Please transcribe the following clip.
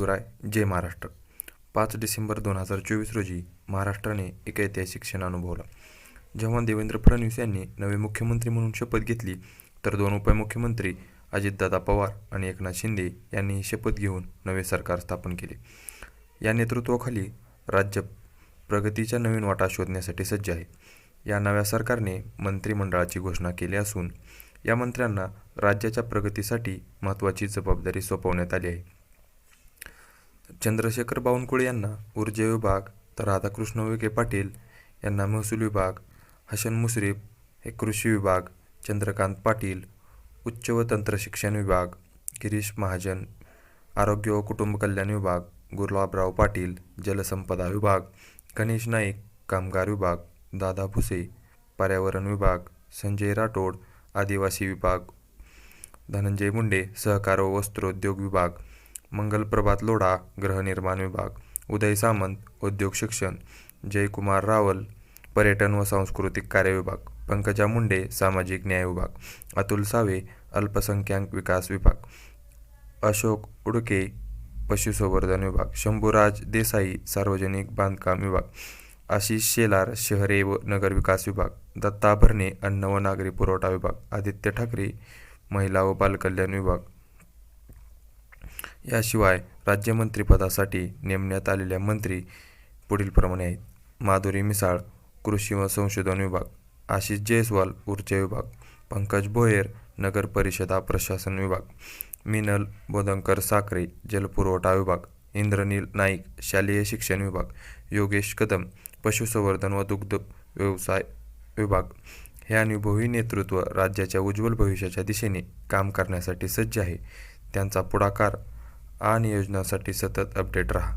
शिवराय जय महाराष्ट्र. पाच डिसेंबर दोन हजार चोवीस रोजी महाराष्ट्राने एक ऐतिहासिक क्षण अनुभवला. जेव्हा देवेंद्र फडणवीस यांनी नवे मुख्यमंत्री म्हणून शपथ घेतली तर दोन उपमुख्यमंत्री अजितदादा पवार आणि एकनाथ शिंदे यांनी ही शपथ घेऊन नवे सरकार स्थापन केले. या नेतृत्वाखाली राज्य प्रगतीच्या नवीन वाटा शोधण्यासाठी सज्ज आहे. या नव्या सरकारने मंत्रिमंडळाची घोषणा केली असून या मंत्र्यांना राज्याच्या प्रगतीसाठी महत्त्वाची जबाबदारी सोपवण्यात आली आहे. चंद्रशेखर बावनकुळे यांना ऊर्जा विभाग तर राधाकृष्ण विखे पाटील यांना महसूल विभाग हसन मुश्रीफ हे कृषी विभाग चंद्रकांत पाटील उच्च व तंत्रशिक्षण विभाग गिरीश महाजन आरोग्य व कुटुंब कल्याण विभाग गुलाबराव पाटील जलसंपदा विभाग गणेश नाईक कामगार विभाग दादा भुसे पर्यावरण विभाग संजय राठोड आदिवासी विभाग धनंजय मुंडे सहकार व वस्त्रोद्योग विभाग मंगलप्रभात लोढा गृहनिर्माण विभाग उदय सामंत उद्योग शिक्षण जयकुमार रावल पर्यटन व सांस्कृतिक कार्य विभाग पंकजा मुंडे सामाजिक न्याय विभाग अतुल सावे अल्पसंख्याक विकास विभाग अशोक उडके पशुसंवर्धन विभाग शंभूराज देसाई सार्वजनिक बांधकाम विभाग आशिष शेलार शहरे व नगर विकास विभाग दत्ता भरणे अन्न व नागरी पुरवठा विभाग आदित्य ठाकरे महिला व बालकल्याण विभाग याशिवाय राज्यमंत्रीपदासाठी नेमण्यात आलेल्या मंत्री पुढीलप्रमाणे आहेत. माधुरी मिसाळ कृषी व संशोधन विभाग आशिष जयस्वाल ऊर्जा विभाग पंकज भोयर नगर परिषदा प्रशासन विभाग मिनल बोदंकर साखरे जलपुरवठा विभाग इंद्रनील नाईक शालेय शिक्षण विभाग योगेश कदम पशुसंवर्धन व दुग्ध व्यवसाय विभाग हे अनुभवी नेतृत्व राज्याच्या उज्ज्वल भविष्याच्या दिशेने काम करण्यासाठी सज्ज आहे. त्यांचा पुढाकार आणि योजनांसाठी सतत अपडेट राहा.